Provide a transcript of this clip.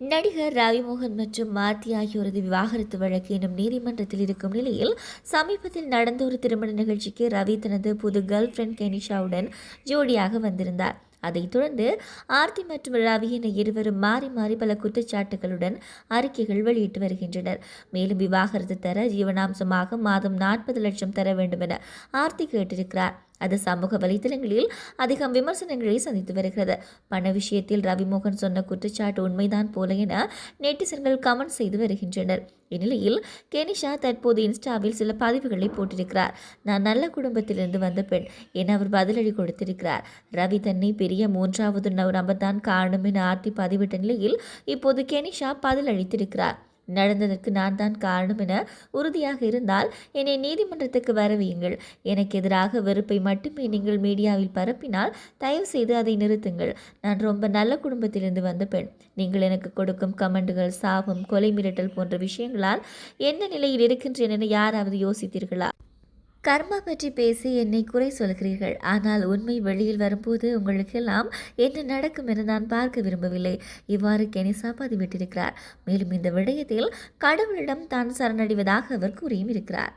நடிகர் ரவிமோகன் மற்றும் மாத்தி ஆகியோரது விவாகரத்து வழக்கு இன்னும் நீதிமன்றத்தில் இருக்கும் நிலையில் சமீபத்தில் நடந்த ஒரு திருமண நிகழ்ச்சிக்கு ரவி தனது புது கேர்ள் ஃப்ரெண்ட் கெனிஷாவுடன் ஜோடியாக வந்திருந்தார். அதைத் தொடர்ந்து ஆர்த்தி மற்றும் ரவி என இருவரும் மாறி மாறி பல குற்றச்சாட்டுகளுடன் அறிக்கைகள் வெளியிட்டு வருகின்றனர். மேலும் விவாகரத்து தர ஜீவனாம்சமாக மாதம் நாற்பது லட்சம் தர வேண்டும் என ஆர்த்தி கேட்டிருக்கிறார். அது சமூக வலைதளங்களில் அதிகம் விமர்சனங்களை சந்தித்து வருகிறது. பண விஷயத்தில் ரவிமோகன் சொன்ன குற்றச்சாட்டு உண்மைதான் போல என நெட்டிசன்கள் கமெண்ட் செய்து வருகின்றனர். இந்நிலையில் கெனிஷா தற்போது இன்ஸ்டாவில் சில பதிவுகளை போட்டிருக்கிறார். நான் நல்ல குடும்பத்திலிருந்து வந்த பெண் என அவர் பதிலடி கொடுத்திருக்கிறார். ரவி தன்னை பெரிய மூன்றாவது நபர் தான் காரணம் என ஆர்த்தி பதிவிட்ட நிலையில் இப்போது கெனிஷா பதில் அளித்திருக்கிறார். நடந்ததற்கு நான் தான் காரணம் என உறுதியாக இருந்தால் என்னை நீதிமன்றத்துக்கு வரவியுங்கள். எனக்கு எதிராக வெறுப்பை மட்டுமே நீங்கள் மீடியாவில் பரப்பினால் தயவு செய்து அதை நிறுத்துங்கள். நான் ரொம்ப நல்ல குடும்பத்திலிருந்து வந்த பெண். நீங்கள் எனக்கு கொடுக்கும் கமெண்டுகள் சாபம் கொலை மிரட்டல் போன்ற விஷயங்களால் என்ன நிலையில் இருக்கின்றேன் என யாராவது யோசித்தீர்களா? கர்மா பற்றி பேசி என்னை குறை சொல்கிறீர்கள். ஆனால் உண்மை வெளியில் வரும்போது உங்களுக்கெல்லாம் என்ன நடக்கும் என நான் பார்க்க விரும்பவில்லை. இவ்வாறு கெனிசா பதிவிட்டிருக்கிறார் மேலும் இந்த விடயத்தில் கடவுளிடம் தான் சரணடைவதாக அவர் கூறியும் இருக்கிறார்.